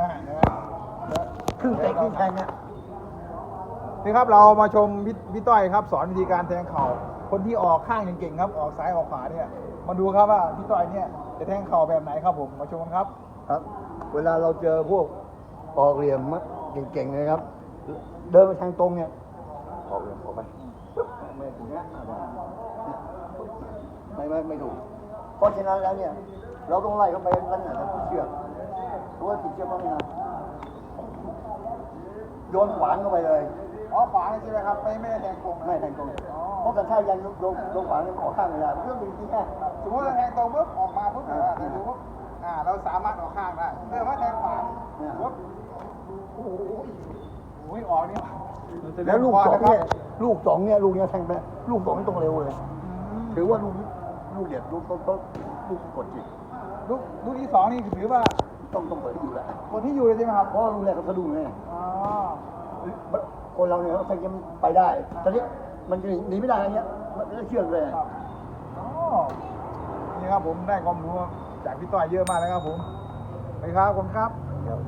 อ่าเห็นไหมครึ่งเตะครึ่งแทงเนี่ยนี่ครับเรามาชมพี่พี่ต้อยครับ สอนวิธีการแทงเข่าคนที่ออกข้างเก่งๆครับออกซ้ายออกขวาเนี่ยมาดูครับว่าพี่ต้อยเนี่ยจะแทงเข่าแบบไหนครับผมมาชมกันครับครับ เวลาเราเจอพวกออกเหลี่ยมเก่งๆนะครับ เดินไปทางตรงเนี่ยออกเหลี่ยมออกไปไม่ถูกเนี้ยไม่ไม่ไม่ถูกเพราะฉะนั้นแล้วเนี่ย เราต้องไล่เข้าไปลักษณะแบบเชือก ราะว่าติดเชือกต้องนะโยนขวานเข้าไปเลย อ๋อขวาใช่ไหมครับ ไม่ไม่ได้แทงตรงนะไม่แทงตรงเพราะกันถ้ายันโยนโยนขวานมันออกข้างเวลาเรื่องเป็นที่แค่สมมติเราแทงตรงปุ๊บออกมาปุ๊บอ่าแทงตรงปุ๊บอ่า เราสามารถออกข้างได้เมื่อว่าแทงขวาปุ๊บโอ้โหโอ้ยออกนี่แล้วลูกสองเนี่ยลูกสองเนี่ยลูกเนี่ยแทงไปลูกสองนี่ต้องเร็วเลย ถือว่าลูกลูกเด็ดลูกต้นต้นลูกกดจิตลูกลูกที่สองนี่ถือว่า ต้องต้องเปิดให้อยู่แหละคนที่อยู่เลยใช่ไหมครับเพราะว่าลูกแรกเขาสะดุ้งไงอ๋อคนเราเนี่ยเขาแทงยังไปได้ตอนนี้มันหนีหนีไม่ได้อะไรเงี้ยมันก็เชื่องเลยครับอ๋อนี่ครับผมได้ความรู้จากพี่ต้อยเยอะมากเลยครับผมไปครับผมครับเดี๋ยว